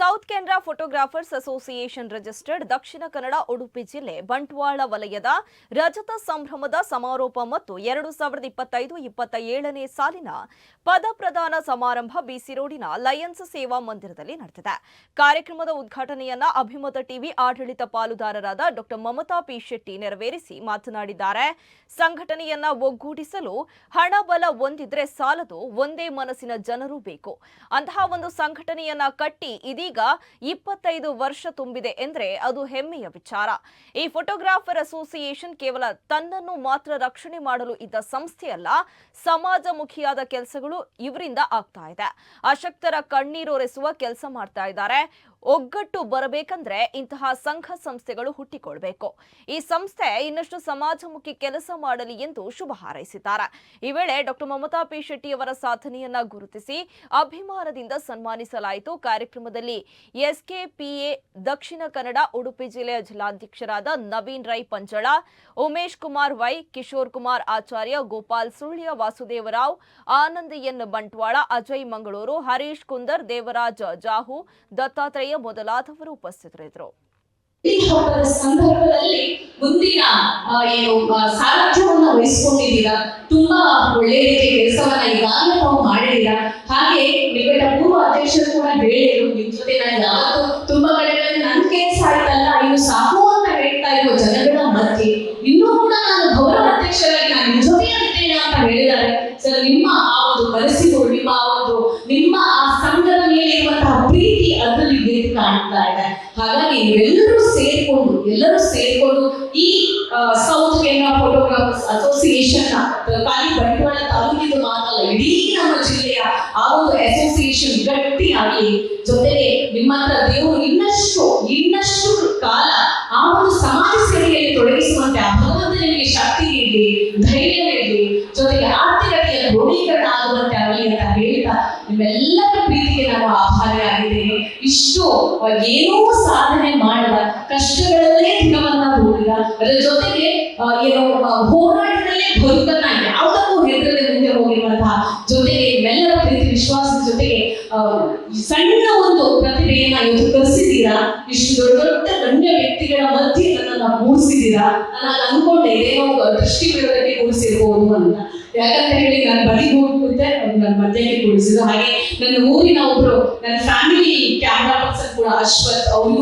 South Canara photographers association registered Dakshina Kannada Udupi ಜಿಲ್ಲೆ ಬಂಟ್ವಾಳ ವಲಯದ ರಜತ ಸಂಭ್ರಮದ ಸಮಾರೋಪ ಮತ್ತು ಎರಡು ಸಾವಿರದ ಇಪ್ಪತ್ತೈದು ಇಪ್ಪತ್ತ ಏಳನೇ ಸಾಲಿನ ಪದ ಪ್ರದಾನ ಸಮಾರಂಭ ಬಿಸಿ ರೋಡಿನ ಲಯನ್ಸ್ ಸೇವಾ ಮಂದಿರದಲ್ಲಿ ನಡೆದಿದೆ. ಕಾರ್ಯಕ್ರಮದ ಉದ್ಘಾಟನೆಯನ್ನ ಅಭಿಮತ ಟಿವಿ ಆಡಳಿತ ಪಾಲುದಾರರಾದ ಡಾಕ್ಟರ್ ಮಮತಾ ಪಿ ಶೆಟ್ಟಿ ನೆರವೇರಿಸಿ ಮಾತನಾಡಿದ್ದಾರೆ. ಸಂಘಟನೆಯನ್ನ ಒಗ್ಗೂಡಿಸಲು ಹಣ ಬಲ ಒಂದಿದ್ರೆ ಸಾಲದು ಒಂದೇ ಮನಸ್ಸಿನ ಜನರು ಬೇಕು. ಅಂತಹ ಒಂದು ಸಂಘಟನೆಯನ್ನ ಕಟ್ಟಿ ಇದೀಗ ಇಪ್ಪತ್ತೈದು ವರ್ಷ ತುಂಬಿದೆ ಎಂದ್ರೆ ಅದು ಹೆಮ್ಮೆಯ ವಿಚಾರ. ಈ ಫೋಟೋಗ್ರಾಫರ್ ಅಸೋಸಿಯೇಷನ್ ಕೇವಲ ತನ್ನನ್ನು ಮಾತ್ರ ರಕ್ಷಣೆ ಮಾಡಲು ಇದ್ದ ಸಂಸ್ಥೆಯಲ್ಲ, ಸಮಾಜಮುಖಿಯಾದ ಕೆಲಸಗಳು ಇವರಿಂದ ಆಗ್ತಾ ಇದೆ. ಅಶಕ್ತರ ಕಣ್ಣೀರೊರೆಸುವ ಕೆಲಸ ಮಾಡ್ತಾ ಇದ್ದಾರೆ. ಒಗ್ಗಟ್ಟು ಬರಬೇಕಂದ್ರೆ ಇಂತಹ ಸಂಘ ಸಂಸ್ಥೆಗಳು ಹುಟ್ಟಿಕೊಳ್ಬೇಕು. ಈ ಸಂಸ್ಥೆ ಇನ್ನಷ್ಟು ಸಮಾಜಮುಖಿ ಕೆಲಸ ಮಾಡಲಿ ಎಂದು ಶುಭ ಹಾರೈಸಿದ್ದಾರೆ. ಈ ವೇಳೆ ಡಾಕ್ಟರ್ ಮಮತಾ ಪಿ ಶೆಟ್ಟಿ ಅವರ ಸಾಧನೆಯನ್ನ ಗುರುತಿಸಿ ಅಭಿಮಾನದಿಂದ ಸನ್ಮಾನಿಸಲಾಯಿತು. ಕಾರ್ಯಕ್ರಮದಲ್ಲಿ ಎಸ್ಕೆಪಿಎ ದಕ್ಷಿಣ ಕನ್ನಡ, ಉಡುಪಿ ಜಿಲ್ಲೆಯ ಜಿಲ್ಲಾಧ್ಯಕ್ಷರಾದ ನವೀನ್ ರೈ ಪಂಜಳ, ಉಮೇಶ್ ಕುಮಾರ್ ವೈ, ಕಿಶೋರ್ ಕುಮಾರ್ ಆಚಾರ್ಯ, ಗೋಪಾಲ್ ಸುಳ್ಯ, ವಾಸುದೇವರಾವ್, ಆನಂದ್ ಎನ್ ಬಂಟ್ವಾಳ, ಅಜಯ್ ಮಂಗಳೂರು, ಹರೀಶ್ ಕುಂದರ್, ದೇವರಾಜ್ ಜಾಹು, ದತ್ತಾತ್ರೇಯ ಮೊದಲಾದವರು ಉಪಸ್ಥಿತರಿದ್ದರು. ಸಂದರ್ಭದಲ್ಲಿ ಮುಂದಿನ ಏನು ಸಾರಥ್ಯವನ್ನ ವಹಿಸ್ಕೊಂಡಿದ್ದೀರಾ? ತುಂಬಾ ಒಳ್ಳೆ ರೀತಿಯ ಕೆಲಸವನ್ನ ಈಗಾಗಲೇ ತಾವು ಮಾಡಿದ್ದೀರಾ? ಹಾಗೆ ನಿಕಟ ಪೂರ್ವ ಅಧ್ಯಕ್ಷರು ಕೂಡ ಹೇಳಿದ್ರು ನಿಮ್ ಜೊತೆ ನಾನು ಯಾವತ್ತು ತುಂಬಾ ಕಡೆಗಳಲ್ಲಿ ನನ್ ಕೆಲಸ ಆಯ್ತಲ್ಲ, ಇನ್ನು ಸಾಕು ಅಂತ ಹೇಳ್ತಾ ಇರುವ ಜನಗಳ ಮಧ್ಯೆ. ಇನ್ನೂ ಕೂಡ ನಾನು ಗೌರವ ಅಧ್ಯಕ್ಷರಾಗಿ ನಾನು ನಿಮ್ ಜೊತೆ ಇರ್ತೇನೆ ಅಂತ ಹೇಳಿದ್ದಾರೆ. ಸರ್, ನಿಮ್ಮ ಆ ಒಂದು ಪರಿಸ್ಥಿತಿ ನಿಮ್ಮ ಆ ಒಂದು, ನಿಮ್ಮ ಆ ಕಾಣ್ತಾ ಇದೆ. ಹಾಗಾಗಿ ಎಲ್ಲರೂ ಸೇರ್ಕೊಂಡು ಎಲ್ಲರೂ ಸೇರ್ಕೊಂಡು ಈ ಸೌತ್ ಕೆನರಾ ಫೋಟೋಗ್ರಾಫರ್ಸ್ ಅಸೋಸಿಯೇಷನ್ ಖಾಲಿ ಬಂಟ್ವಾಳ ತಾಲೂಕಿದು ಮಾತಲ್ಲ, ಇಡೀ ನಮ್ಮ ಜಿಲ್ಲೆಯ ಆ ಒಂದು ಅಸೋಸಿಯೇಷನ್ ಗಟ್ಟಿಯಾಗಿ ಜೊತೆಗೆ ನಿಮ್ಮ ಹತ್ರ ದೇವರು ಇನ್ನಷ್ಟು ಇನ್ನಷ್ಟು ಕಾಲ ಆ ಒಂದು ಸಮಾಜ ಸೇವೆಯಲ್ಲಿ ತೊಡಗಿಸುವಂತೆ ಆ ಭಗವಂತ ನಿಮಗೆ ಶಕ್ತಿ ನೀಡಲಿ ಧೈರ್ಯ ನೀಡಲಿ ಜೊತೆಗೆ ಆರ್ಥಿಕತೆಯ ಕ್ರೋಢೀಕರಣ ಆಗುವಂತೆ ಆಗಲಿ ಅಂತ ಹೇಳ್ತಾ ನಿಮ್ಮೆಲ್ಲರ ಇಷ್ಟು ಏನೂ ಸಾಧನೆ ಮಾಡಿದ ಕಷ್ಟಗಳಲ್ಲೇ ದಿನವನ್ನ ದೂಡಿದ ಅದರ ಜೊತೆಗೆ ಏನು ಹೋರಾಟದಲ್ಲೇ ಬದುಕನ್ನ ಯಾವುದಕ್ಕೂ ಹೆದರದೆ ಮುಂದೆ ಹೋಗಿರುವಂತಹ ಜೊತೆಗೆ ನಿಮ್ಮೆಲ್ಲರ ಪ್ರೀತಿ, ವಿಶ್ವಾಸದ ಜೊತೆಗೆ ಸಣ್ಣ ಒಂದು ಪ್ರತಿಭೆಯನ್ನ ಇವತ್ತು ಕಲಿಸಿದ್ದೀರಾ? ಇಷ್ಟು ದೊಡ್ಡ ದೊಡ್ಡ ಗಣ್ಯ ವ್ಯಕ್ತಿಗಳ ಮಧ್ಯೆ ನನ್ನನ್ನ ಮೂಡಿಸಿದ್ದೀರಾ? ನಾನು ಅನ್ಕೊಂಡೆ ಇದೇನೋ ದೃಷ್ಟಿ ಬೀಳೋದಕ್ಕೆ ಕೂಡಿಸಿರ್ಬೋದು ಅಂತ. ಯಾಕಂತ ಹೇಳಿ ನಾನು ಬಳಿ ಹೋಗ್ಬಿಟ್ಟೆ ನನ್ನ ಮಧ್ಯಕ್ಕೆ ಕೂಡಿಸಿದ್ರು. ಹಾಗೆ ನನ್ನ ಊರಿನ ಒಬ್ರು, ನನ್ನ ಫ್ಯಾಮಿಲಿ ಕ್ಯಾಮ್ರಾ ಪರ್ಸನ್ ಕೂಡ ಅಶ್ವಥ್ ಅವ್ರಿಗೂ